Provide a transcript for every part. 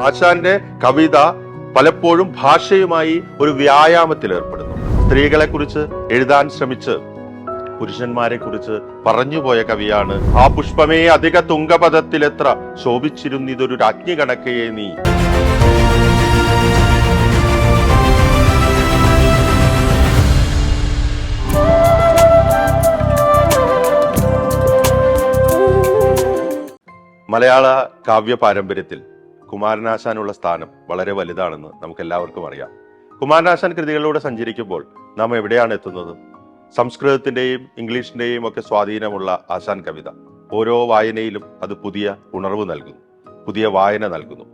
ആശാന്റെ കവിത പലപ്പോഴും ഭാഷയുമായി ഒരു വ്യായാമത്തിൽ ഏർപ്പെടുന്നു. സ്ത്രീകളെ കുറിച്ച് എഴുതാൻ ശ്രമിച്ച് പുരുഷന്മാരെ കുറിച്ച് പറഞ്ഞുപോയ കവിയാണ് ആ പുഷ്പമേ അധിക തുങ്കപദത്തിലെത്ര ശോഭിച്ചിരുന്നിതൊരു രാജ്ഞി കണക്കയെ നീ. മലയാള കാവ്യ പാരമ്പര്യത്തിൽ കുമാരനാശാനുള്ള സ്ഥാനം വളരെ വലുതാണെന്ന് നമുക്ക് എല്ലാവർക്കും അറിയാം. കുമാരനാശാൻ കൃതികളിലൂടെ സഞ്ചരിക്കുമ്പോൾ നാം എവിടെയാണ് എത്തുന്നത്? സംസ്കൃതത്തിന്റെയും ഇംഗ്ലീഷിന്റെയും ഒക്കെ സ്വാധീനമുള്ള ആശാൻ കവിത ഓരോ വായനയിലും അത് പുതിയ ഉണർവ് നൽകുന്നു പുതിയ വായന നൽകുന്നു.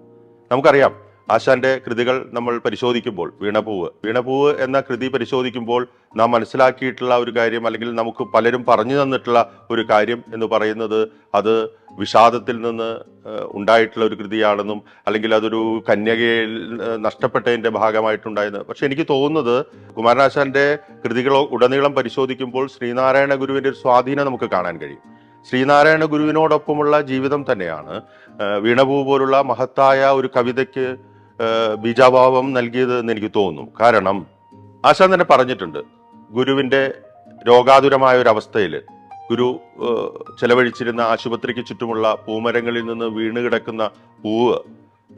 നമുക്കറിയാം ആശാന്റെ കൃതികൾ നമ്മൾ പരിശോധിക്കുമ്പോൾ വീണപൂവ്. വീണപൂവ് എന്ന കൃതി പരിശോധിക്കുമ്പോൾ നാം മനസ്സിലാക്കിയിട്ടുള്ള ഒരു കാര്യം അല്ലെങ്കിൽ നമുക്ക് പലരും പറഞ്ഞു തന്നിട്ടുള്ള ഒരു കാര്യം എന്ന് പറയുന്നത് അത് വിഷാദത്തിൽ നിന്ന് ഉണ്ടായിട്ടുള്ള ഒരു കൃതിയാണെന്നും അല്ലെങ്കിൽ അതൊരു കന്യകയിൽ നഷ്ടപ്പെട്ടതിന്റെ ഭാഗമായിട്ടുണ്ടായെന്ന്. പക്ഷെ എനിക്ക് തോന്നുന്നത് കുമാരനാശാന്റെ കൃതികളോ ഉടനീളം പരിശോധിക്കുമ്പോൾ ശ്രീനാരായണ ഗുരുവിന്റെ ഒരു സ്വാധീനം നമുക്ക് കാണാൻ കഴിയും. ശ്രീനാരായണ ഗുരുവിനോടൊപ്പമുള്ള ജീവിതം തന്നെയാണ് വീണപൂ പോലുള്ള മഹത്തായ ഒരു കവിതയ്ക്ക് ബീജാഭാവം നൽകിയത് എന്ന് എനിക്ക് തോന്നുന്നു കാരണം ആശാൻ തന്നെ പറഞ്ഞിട്ടുണ്ട് ഗുരുവിന്റെ രോഗാതുരമായ ഒരു അവസ്ഥയിൽ ഗുരു ചെലവഴിച്ചിരുന്ന ആശുപത്രിക്ക് ചുറ്റുമുള്ള പൂമരങ്ങളിൽ നിന്ന് വീണ് കിടക്കുന്ന പൂവ്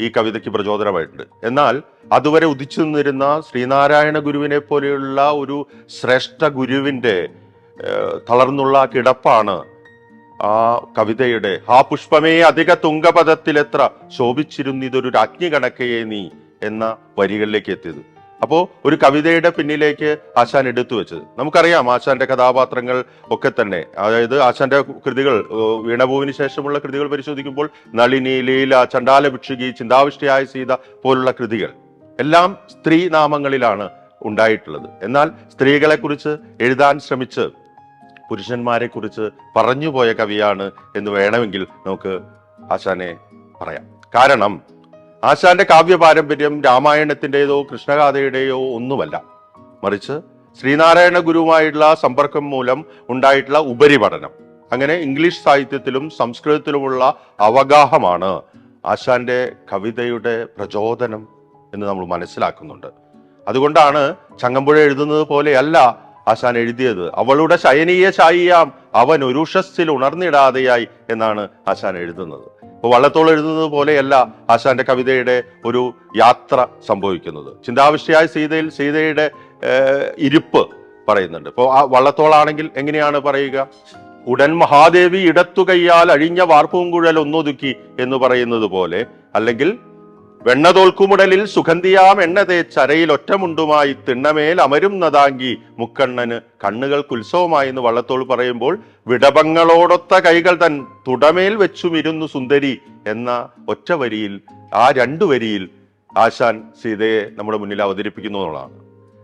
ഈ കവിതയ്ക്ക് പ്രചോദനമായിട്ടുണ്ട്. എന്നാൽ അതുവരെ ഉദിച്ചു നിന്നിരുന്ന ശ്രീനാരായണ ഗുരുവിനെ പോലെയുള്ള ഒരു ശ്രേഷ്ഠ ഗുരുവിന്റെ തളർന്നുള്ള കിടപ്പാണ് ആ കവിതയുടെ ആ പുഷ്പമേ അധിക തുങ്കപഥത്തിലെത്ര ശോഭിച്ചിരുന്നിതൊരു രാജ്ഞി കണക്കയെ നീ എന്ന വരികളിലേക്ക് എത്തിയത്. അപ്പോ ഒരു കവിതയുടെ പിന്നിലേക്ക് ആശാൻ എടുത്തു വെച്ചത്. നമുക്കറിയാം ആശാന്റെ കഥാപാത്രങ്ങൾ ഒക്കെ തന്നെ. അതായത് ആശാന്റെ കൃതികൾ വീണഭൂവിന് ശേഷമുള്ള കൃതികൾ പരിശോധിക്കുമ്പോൾ നളിനി ലീല ചണ്ടാല ഭിക്ഷുകി ചിന്താവിഷ്ടയായ സീത പോലുള്ള കൃതികൾ. എല്ലാം സ്ത്രീ നാമങ്ങളിലാണ് ഉണ്ടായിട്ടുള്ളത്. എന്നാൽ സ്ത്രീകളെ കുറിച്ച് എഴുതാൻ ശ്രമിച്ച് പുരുഷന്മാരെ കുറിച്ച് പറഞ്ഞുപോയ കവിയാണ് എന്ന് വേണമെങ്കിൽ നമുക്ക് ആശാനെ പറയാം. കാരണം ആശാന്റെ കാവ്യ പാരമ്പര്യം രാമായണത്തിന്റേതോ കൃഷ്ണഗാഥയുടെയോ ഒന്നുമല്ല. മറിച്ച് ശ്രീനാരായണ ഗുരുവുമായിട്ടുള്ള സമ്പർക്കം മൂലം ഉണ്ടായിട്ടുള്ള ഉപരിപഠനം. അങ്ങനെ ഇംഗ്ലീഷ് സാഹിത്യത്തിലും സംസ്കൃതത്തിലുമുള്ള അവഗാഹമാണ് ആശാന്റെ കവിതയുടെ പ്രചോദനം എന്ന് നമ്മൾ മനസ്സിലാക്കുന്നുണ്ട്. അതുകൊണ്ടാണ് ചങ്ങമ്പുഴ എഴുതുന്നത് പോലെയല്ല ആശാൻ എഴുതിയത്. അവളുടെ ശയനീയ ചായിയാം അവൻ ഒരുഷസ്സിൽ ഉണർന്നിടാതെയായി എന്നാണ് ആശാൻ എഴുതുന്നത്. ഇപ്പൊ വള്ളത്തോൾ എഴുതുന്നത് പോലെയല്ല ആശാന്റെ കവിതയുടെ ഒരു യാത്ര സംഭവിക്കുന്നത്. ചിന്താവിഷ്ടയായ സീതയിൽ സീതയുടെ ഇരിപ്പ് പറയുന്നുണ്ട്. ഇപ്പോൾ ആ വള്ളത്തോളാണെങ്കിൽ എങ്ങനെയാണ് പറയുക? ഉടൻ മഹാദേവി ഇടത്തു കൈയാൽ അഴിഞ്ഞ കുഴൽ ഒന്നൊതുക്കി എന്ന് പറയുന്നത് പോലെ അല്ലെങ്കിൽ വെണ്ണ തോൽക്കുമുടലിൽ സുഗന്ധിയാം എണ്ണ തേച്ചരയിൽ ഒറ്റമുണ്ടുമായി തിണ്ണമേൽ അമരും നതാങ്കി മുക്കണ്ണന് കണ്ണുകൾക്ക് ഉത്സവമായി എന്ന് വള്ളത്തോൾ പറയുമ്പോൾ വിടപങ്ങളോടൊത്ത കൈകൾ തൻ തുടമേൽ വെച്ചുമിരുന്നു സുന്ദരി എന്ന ഒറ്റ വരിയിൽ ആ രണ്ടു വരിയിൽ ആശാൻ സീതയെ നമ്മുടെ മുന്നിൽ അവതരിപ്പിക്കുന്നു എന്നുള്ളതാണ്.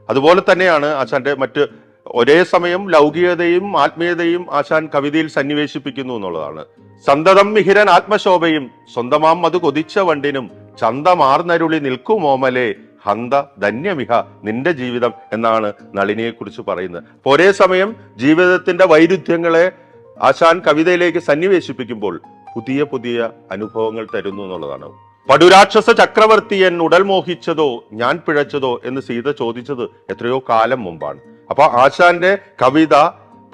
അതുപോലെ തന്നെയാണ് ആശാന്റെ മറ്റ് ഒരേ സമയം ലൗകികതയും ആത്മീയതയും ആശാൻ കവിതയിൽ സന്നിവേശിപ്പിക്കുന്നു എന്നുള്ളതാണ്. സന്തതം മിഹിരൻ ആത്മശോഭയും സ്വന്തമാം അത് കൊതിച്ച വണ്ടിനും ചന്തമാർന്നരുളി നിൽക്കുമോമലെ ഹന്ത ധന്യമിഹ നിന്റെ ജീവിതം എന്നാണ് നളിനിയെ കുറിച്ച് പറയുന്നത്. അപ്പൊ ഒരേ സമയം ജീവിതത്തിന്റെ വൈരുദ്ധ്യങ്ങളെ ആശാൻ കവിതയിലേക്ക് സന്നിവേശിപ്പിക്കുമ്പോൾ പുതിയ പുതിയ അനുഭവങ്ങൾ തരുന്നു എന്നുള്ളതാണ്. പടുരാക്ഷസ ചക്രവർത്തിയൻ ഉടൽ മോഹിച്ചതോ ഞാൻ പിഴച്ചതോ എന്ന് സീത ചോദിച്ചത് എത്രയോ കാലം മുമ്പാണ്. അപ്പൊ ആശാന്റെ കവിത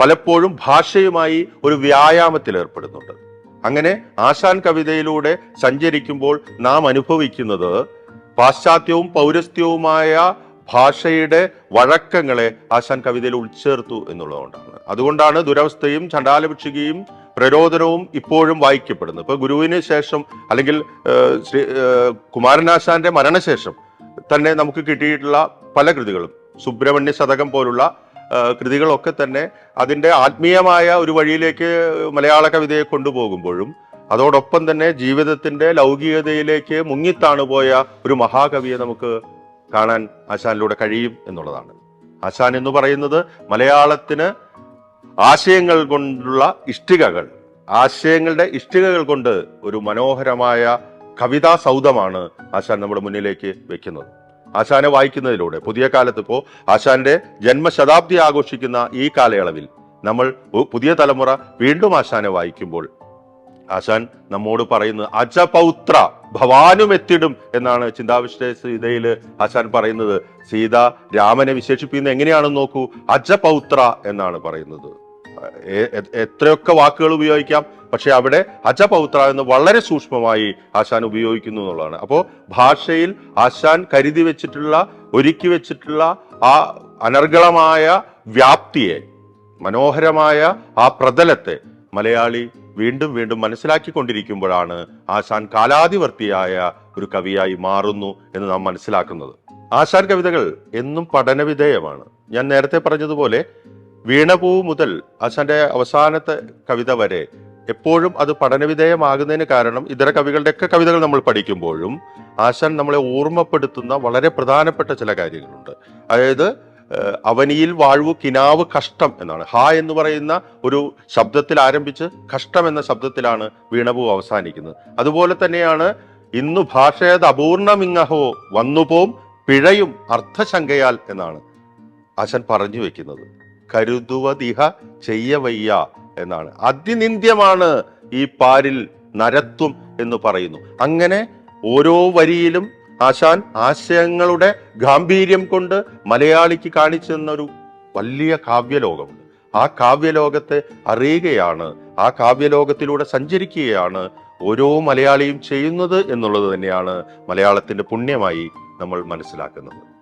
പലപ്പോഴും ഭാഷയുമായി ഒരു വ്യായാമത്തിൽ ഏർപ്പെടുന്നുണ്ട്. അങ്ങനെ ആശാൻ കവിതയിലൂടെ സഞ്ചരിക്കുമ്പോൾ നാം അനുഭവിക്കുന്നത് പാശ്ചാത്യവും പൗരസ്ത്യവുമായ ഭാഷയുടെ വഴക്കങ്ങളെ ആശാൻ കവിതയിൽ ഉൾച്ചേർത്തു എന്നുള്ളതുകൊണ്ടാണ്. അതുകൊണ്ടാണ് ദുരവസ്ഥയും ചണ്ടാലഭിക്ഷുകയും പ്രരോദനവും ഇപ്പോഴും വായിക്കപ്പെടുന്നത്. ഇപ്പൊ ഗുരുവിന് ശേഷം അല്ലെങ്കിൽ ശ്രീ കുമാരനാശാന്റെ മരണശേഷം തന്നെ നമുക്ക് കിട്ടിയിട്ടുള്ള പല കൃതികളും. സുബ്രഹ്മണ്യ ശതകം പോലുള്ള കൃതികളൊക്കെ തന്നെ അതിന്റെ ആത്മീയമായ ഒരു വഴിയിലേക്ക് മലയാള കവിതയെ കൊണ്ടുപോകുമ്പോഴും അതോടൊപ്പം തന്നെ ജീവിതത്തിന്റെ ലൗകികതയിലേക്ക് മുങ്ങിത്താണു പോയ ഒരു മഹാകവിയെ നമുക്ക് കാണാൻ ആശാനിലൂടെ കഴിയും എന്നുള്ളതാണ്. ആശാൻ എന്ന് പറയുന്നത് മലയാളത്തിന് ആശയങ്ങൾ കൊണ്ടുള്ള ഇഷ്ടികകൾ ആശയങ്ങളുടെ ഇഷ്ടികകൾ കൊണ്ട് ഒരു മനോഹരമായ കവിതാ സൗധമാണ് ആശാൻ നമ്മുടെ മുന്നിലേക്ക് വെക്കുന്നത്. ആശാനെ വായിക്കുന്നതിലൂടെ. പുതിയ കാലത്ത് ഇപ്പോൾ ആശാന്റെ ജന്മശതാബ്ദി ആഘോഷിക്കുന്ന ഈ കാലയളവിൽ നമ്മൾ പുതിയ തലമുറ വീണ്ടും ആശാനെ വായിക്കുമ്പോൾ ആശാൻ നമ്മോട് പറയുന്നത് അജപൗത്ര ഭവാനും എത്തിടും എന്നാണ് ചിന്താവിഷ്ട സീതയിൽ ആശാൻ പറയുന്നത്. സീത രാമനെ വിശേഷിപ്പിക്കുന്നത് എങ്ങനെയാണെന്ന് നോക്കൂ. അജപൗത്ര എന്നാണ് പറയുന്നത്. എത്രയൊക്കെ വാക്കുകൾ ഉപയോഗിക്കാം. പക്ഷെ അവിടെ അജപൗത്ര എന്ന് വളരെ സൂക്ഷ്മമായി ആശാൻ ഉപയോഗിക്കുന്നു എന്നുള്ളതാണ്. അപ്പോൾ ഭാഷയിൽ ആശാൻ കരുതി വെച്ചിട്ടുള്ള ഒരുക്കി വെച്ചിട്ടുള്ള ആ അനർഗളമായ വ്യാപ്തിയെ മനോഹരമായ ആ പ്രതലത്തെ മലയാളി വീണ്ടും വീണ്ടും മനസ്സിലാക്കിക്കൊണ്ടിരിക്കുമ്പോഴാണ് ആശാൻ കാലാതിവർത്തിയായ ഒരു കവിയായി മാറുന്നു എന്ന് നാം മനസ്സിലാക്കുന്നത്. ആശാൻ കവിതകൾ എന്നും പഠനവിധേയമാണ്. ഞാൻ നേരത്തെ പറഞ്ഞതുപോലെ വീണപൂ മുതൽ ആശാന്റെ അവസാനത്തെ കവിത വരെ എപ്പോഴും അത് പഠനവിധേയമാകുന്നതിന് കാരണം ഇതര കവികളുടെയൊക്കെ കവിതകൾ നമ്മൾ പഠിക്കുമ്പോഴും ആശാൻ നമ്മളെ ഓർമ്മപ്പെടുത്തുന്ന വളരെ പ്രധാനപ്പെട്ട ചില കാര്യങ്ങളുണ്ട്. അതായത് അവനിയിൽ വാഴ്വു കിനാവ് കഷ്ടം എന്നാണ്. ഹ എന്ന് പറയുന്ന ഒരു ശബ്ദത്തിൽ ആരംഭിച്ച് കഷ്ടം എന്ന ശബ്ദത്തിലാണ് വീണപൂ അവസാനിക്കുന്നത്. അതുപോലെ തന്നെയാണ് ഇന്നു ഭാഷയത് അപൂർണമിങ്ങഹോ വന്നുപോം പിഴയും അർത്ഥശങ്കയാൽ എന്നാണ് ആശാൻ പറഞ്ഞു വെക്കുന്നത്. കരുതുവതിഹ ചെയ്യവയ്യ എന്നാണ്. അതിനിന്ദ്യമാണ് ഈ പാരിൽ നരത്വം എന്ന് പറയുന്നു. അങ്ങനെ ഓരോ വരിയിലും ആശാൻ ആശയങ്ങളുടെ ഗാംഭീര്യം കൊണ്ട് മലയാളിക്ക് കാണിച്ചു തന്നൊരു വലിയ കാവ്യലോകമുണ്ട്. ആ കാവ്യലോകത്തെ അറിയുകയാണ് ആ കാവ്യലോകത്തിലൂടെ സഞ്ചരിക്കുകയാണ് ഓരോ മലയാളിയും ചെയ്യുന്നത് എന്നുള്ളത് തന്നെയാണ് മലയാളത്തിന്റെ പുണ്യമായി നമ്മൾ മനസ്സിലാക്കുന്നത്.